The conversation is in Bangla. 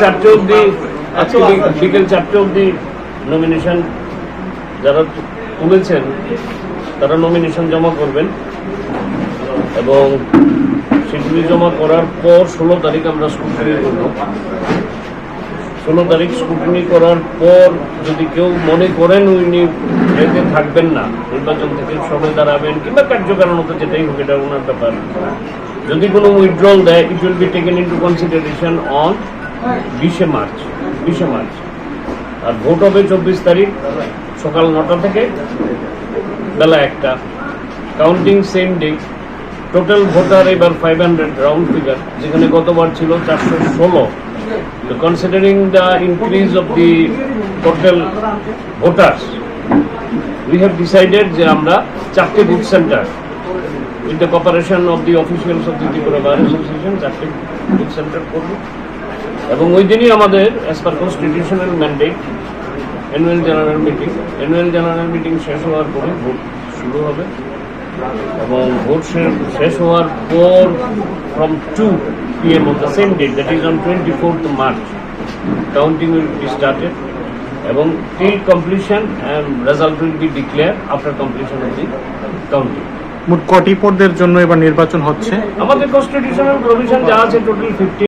চারটে অবধি বিকেল চারটে অবধি নমিনেশন যারা তুলেছেন, তারা নমিনেশন জমা করবেন। এবং সেগুলি জমা করার পর ষোলো তারিখ আমরা স্কুটিনি করব। ষোলো তারিখ স্কুটিনি করার পর যদি কেউ মনে করেন উনি এতে থাকবেন না, নির্বাচন থেকে সরে দাঁড়াবেন কিংবা কার্যকারণ হতে যেটাই হোক, এটা ওনার ব্যাপার। যদি কোনো উইথড্রল দেয় it will be taken into consideration on বিশে মার্চ বিশে মার্চ। আর ভোট হবে চব্বিশ তারিখ, সকাল নটা থেকে বেলা একটা। Counting same day total voter এবার ফাইভ হান্ড্রেড রাউন্ড ফিগার যেখানে গতবার ছিল চারশো ষোলো। Considering the increase of the total voters we have decided যে আমরা চারটে booth centre with the cooperation of the officials of the Tripura bar association চারটে বুথ সেন্টার করব। এবং ওই দিনই আমাদের as per constitutional mandate annual general meeting annual general meeting শেষ হওয়ার পরে ভোট শুরু হবে। এবং ভোট শেষ হওয়ার পর from two PM on the same date that is on twenty fourth March counting will be started এবং till completion and result will be declare after completion of the counting মোট কটি পদের জন্য এবার নির্বাচন হচ্ছে? আমাদের কনস্টিটিউশনাল প্রভিশন যা আছে টোটাল ফিফটি